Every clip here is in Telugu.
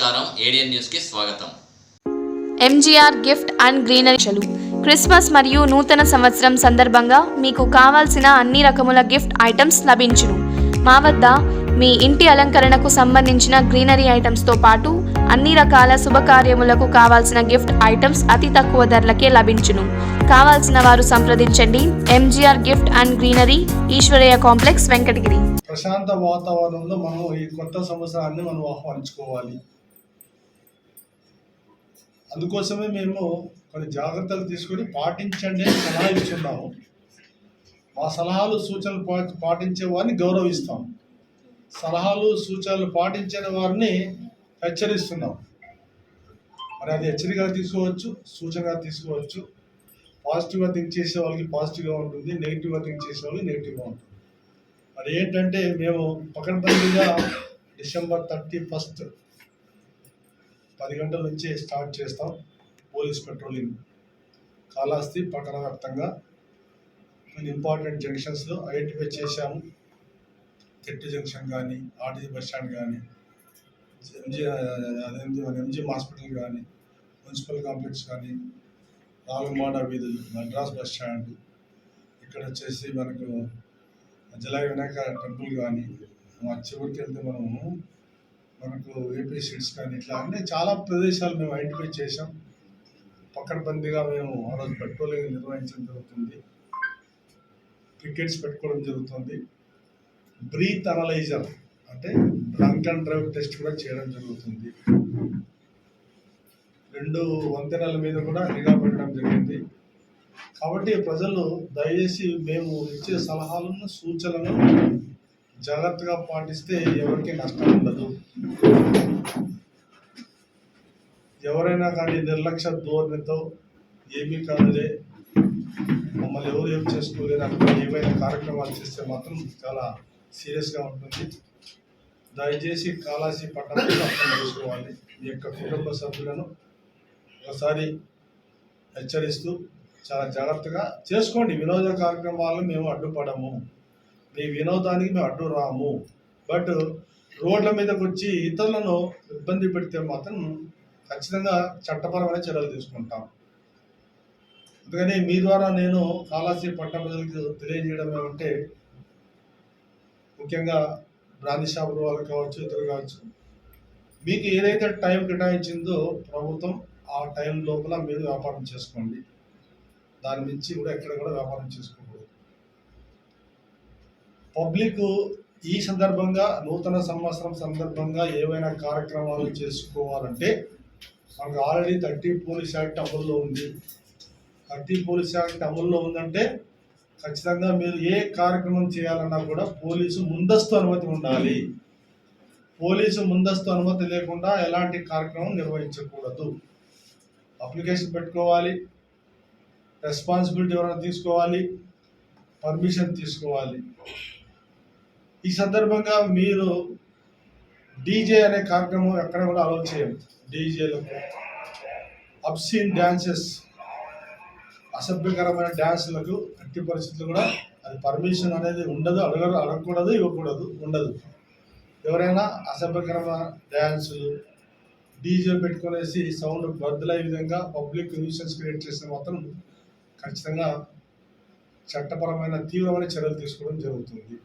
నమస్కారం. ఏడియన్ న్యూస్కి స్వాగతం. ఎంజీఆర్ గిఫ్ట్ అండ్ గ్రీనరీలు క్రిస్మస్ మరియు నూతన సంవత్సరం సందర్భంగా మీకు కావాల్సిన అన్ని రకముల గిఫ్ట్ ఐటమ్స్ లభించును. మా వద్ద మీ ఇంటి అలంకరణకు సంబంధించిన గ్రీనరీ ఐటమ్స్తో పాటు అన్ని రకాల శుభకార్యములకు కావాల్సిన గిఫ్ట్ ఐటమ్స్ అతి తక్కువ ధరలకే లభించును. కావాల్సిన వారు సంప్రదించండి. MGR gift and greenery Eshwaraiah complex Venkatagiri. ప్రశాంత వాతావరణంలో మనం ఈ కొత్త సంవత్సరాన్ని మనం ఆహ్వానించుకోవాలి. అందుకోసమే మేము కొన్ని జాగ్రత్తలు తీసుకొని పాటించండి అని సలహా ఇచ్చున్నాము మా సలహాలు సూచనలు పా పాటించే వారిని గౌరవిస్తాం. సలహాలు సూచనలు పాటించని వారిని హెచ్చరిస్తున్నాం. మరి అది హెచ్చరికగా తీసుకోవచ్చు సూచనగా తీసుకోవచ్చు. పాజిటివ్గా థింక్ చేసే వాళ్ళకి పాజిటివ్గా ఉంటుంది నెగిటివ్గా థింక్ చేసే వాళ్ళకి నెగిటివ్గా ఉంటుంది. మరి ఏంటంటే మేము పకడ్బందీగా డిసెంబర్ థర్టీ ఫస్ట్ పది గంటల నుంచి స్టార్ట్ చేస్తాం పోలీస్ పెట్రోలింగ్. కాళహస్తి పట్టణ వ్యాప్తంగా కొన్ని ఇంపార్టెంట్ జంక్షన్స్లో ఐడెంటిఫై చేశాము. చెట్టు జంక్షన్ కానీ ఆర్టీసీ బస్ స్టాండ్ కానీ ఎంజీ అదేంటి మన హాస్పిటల్ కానీ మున్సిపల్ కాంప్లెక్స్ కానీ నాలుగుమాట వీధులు మద్రాస్ బస్ స్టాండ్ ఇక్కడ వచ్చేసి మనకు జలాయి వినాయక టెంపుల్ కానీ మా చివరికి వెళ్తే మనము మనకు ఏపీ సీట్స్ కానీ ఇట్లా అన్ని చాలా ప్రదేశాలు మేము ఐడెంటిఫై చేసాం పక్కడబందీగా మేము ఆ రోజు పెట్రోలింగ్ నిర్వహించడం జరుగుతుంది. క్రికెట్స్ పెట్టుకోవడం జరుగుతుంది. బ్రీత్ అనలైజర్ అంటే డ్రంక్ అండ్ డ్రైవ్ టెస్ట్ కూడా చేయడం జరుగుతుంది. రెండు వంతెనల మీద కూడా నిఘా పెట్టడం జరిగింది. కాబట్టి ప్రజలు దయచేసి మేము ఇచ్చే సలహాలను సూచనలను జాగ్రత్తగా పాటిస్తే ఎవరికి నష్టం ఉండదు. ఎవరైనా కానీ నిర్లక్ష్య ధోరణితో ఏమీ కాదులే మమ్మల్ని ఎవరు ఏం చేసుకోలేరు అనుకుని ఏమైనా కార్యక్రమాలు చేస్తే మాత్రం చాలా సీరియస్గా ఉంటుంది. దయచేసి కాలాసి పట్టణంలో అర్థం చేసుకోవాలి. మీ యొక్క కుటుంబ సభ్యులను ఒకసారి హెచ్చరిస్తూ చాలా జాగ్రత్తగా చేసుకోండి. వినోద కార్యక్రమాలను మేము అడ్డుపడము. ఈ వినోదానికి మేము అడ్డు రాము. బట్ రోడ్ల మీదకి వచ్చి ఇతరులను ఇబ్బంది పెడితే మాత్రం ఖచ్చితంగా చట్టపరమైన చర్యలు తీసుకుంటాం. అందుకని మీ ద్వారా నేను కాళాసి పట్ట ప్రజలకు తెలియజేయడం ఏమంటే ముఖ్యంగా బ్రాంతి షాపుల వాళ్ళు కావచ్చు ఇతరులు కావచ్చు మీకు ఏదైతే టైం కేటాయించిందో ప్రభుత్వం ఆ టైం లోపల మీరు వ్యాపారం చేసుకోండి. దాని మించి కూడా ఎక్కడ కూడా వ్యాపారం చేసుకోండి పబ్లిక్ ఈ సందర్భంగా నూతన సంవత్సరం సందర్భంగా ఏవైనా కార్యక్రమాలు చేసుకోవాలంటే మనకు ఆల్రెడీ థర్టీ పోలీస్ యాక్ట్ అమల్లో ఉంది. థర్టీ పోలీస్ యాక్ట్ అమల్లో ఉందంటే ఖచ్చితంగా మీరు ఏ కార్యక్రమం చేయాలన్నా కూడా పోలీసు ముందస్తు అనుమతి ఉండాలి. పోలీసు ముందస్తు అనుమతి లేకుండా ఎలాంటి కార్యక్రమం నిర్వహించకూడదు. అప్లికేషన్ పెట్టుకోవాలి. రెస్పాన్సిబిలిటీ ఎవరైనా తీసుకోవాలి. పర్మిషన్ తీసుకోవాలి. ఈ సందర్భంగా మీరు డీజే అనే కార్యక్రమం ఎక్కడ కూడా అలౌ చేయం డీజేలకు అబ్సీన్ డ్యాన్సెస్ అసభ్యకరమైన డ్యాన్సులకు అట్టి పరిస్థితులు కూడా అది పర్మిషన్ అనేది ఉండదు అడగ అడగకూడదు ఇవ్వకూడదు ఉండదు. ఎవరైనా అసభ్యకరమైన డ్యాన్సులు డీజే పెట్టుకునేసి సౌండ్ బద్దలయ్యే విధంగా పబ్లిక్ న్యూసెన్స్ క్రియేట్ చేస్తే మాత్రం ఖచ్చితంగా చట్టపరమైన తీవ్రమైన చర్యలు తీసుకోవడం జరుగుతుంది.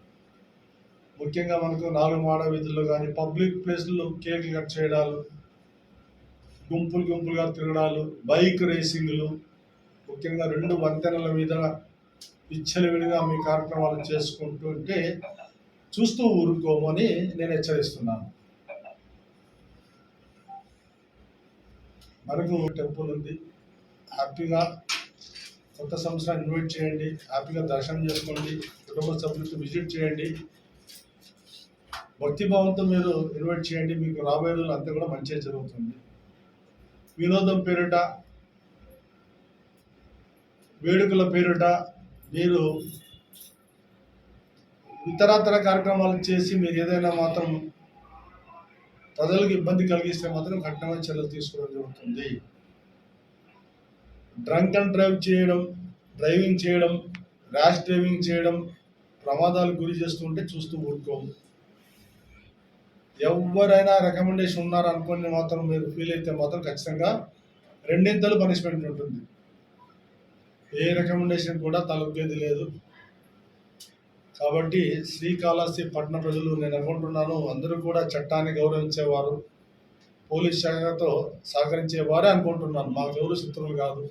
ముఖ్యంగా మనకు నాలుగు మాడ వీధుల్లో కానీ పబ్లిక్ ప్లేస్లో కేకులు కట్ చేయడాలు గుంపులు గుంపులుగా తిరగడాలు బైక్ రేసింగ్లు ముఖ్యంగా రెండు వంతెనల మీద విచ్చలవిడిగా మీ కార్యక్రమాలు చేసుకుంటుంటే చూస్తూ ఊరుకోమని నేను హెచ్చరిస్తున్నాను. మనకు టెంపుల్ ఉంది. హ్యాపీగా కొత్త సంవత్సరాన్ని ఇన్వైట్ చేయండి. హ్యాపీగా దర్శనం చేసుకోండి. కుటుంబ సభ్యులతో విజిట్ చేయండి. భక్తిభావంతో మీరు ఇన్వైట్ చేయండి మీకు రాబోయే రోజులు అంతా కూడా మంచిగా జరుగుతుంది. వినోదం పేరిట వేడుకల పేరిట మీరు ఇతరతర కార్యక్రమాలు చేసి మీరు ఏదైనా మాత్రం ప్రజలకు ఇబ్బంది కలిగిస్తే మాత్రం కఠినమైన చర్యలు తీసుకోవడం జరుగుతుంది. డ్రంక్ అండ్ డ్రైవ్ చేయడం డ్రైవింగ్ చేయడం ర్యాష్ డ్రైవింగ్ చేయడం ప్రమాదాలు గురి చేస్తుంటే చూస్తూ ఊరుకోము. ఎవరైనా రికమెండేషన్ ఉన్నారు అనుకుని మాత్రం మీరు ఫీల్ అయితే మాత్రం ఖచ్చితంగా రెండింతలు పనిష్మెంట్ ఉంటుంది. ఏ రికమెండేషన్ కూడా తలొగ్గేది లేదు. కాబట్టి శ్రీకాళహస్తి పట్టణ ప్రజలు నేను అనుకుంటున్నాను అందరూ కూడా చట్టాన్ని గౌరవించేవారు పోలీస్ శాఖతో సహకరించేవారే అనుకుంటున్నాను. మాకు ఎవరు శత్రువులు కాదు.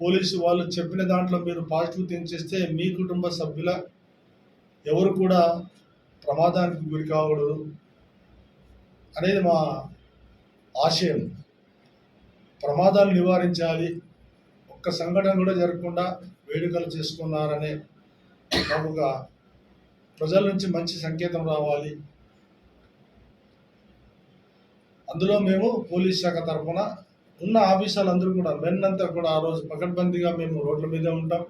పోలీసు వాళ్ళు చెప్పిన దాంట్లో మీరు పాజిటివ్ థింక్ చేస్తే మీ కుటుంబ సభ్యుల ఎవరు కూడా ప్రమాదానికి గురి కాకూడదు. అనేది మా ఆశయం. ప్రమాదాలు నివారించాలి. ఒక్క సంఘటన కూడా జరగకుండా వేడుకలు చేసుకున్నారనే మాకు ఒక ప్రజల నుంచి మంచి సంకేతం రావాలి. అందులో మేము పోలీస్ శాఖ తరఫున ఉన్న ఆఫీసర్లు అందరూ కూడా మెన్ అంతా కూడా ఆ రోజు పకడ్బందీగా మేము రోడ్ల మీద ఉంటాం.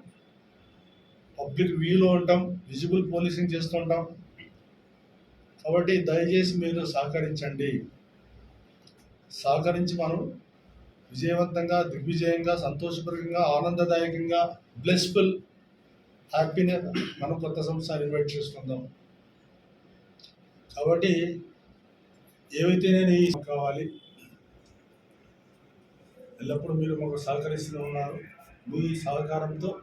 పబ్లిక్ వ్యూలో ఉంటాం. విజిబుల్ పోలీసింగ్ చేస్తుంటాం కాబట్టి దయచేసి మీరు సహకరించండి. సహకరించి మనం విజయవంతంగా దిగ్విజయంగా సంతోషపూర్వకంగా ఆనందదాయకంగా బ్లెస్ఫుల్ హ్యాపీనెస్ మనం కొత్త సంస్థ ఇన్వైట్ చేసుకుందాం. కాబట్టి ఏవైతే నేను ఈ కావాలి ఎల్లప్పుడూ మీరు మాకు సహకరిస్తూ ఉన్నారు. మీ సహకారంతో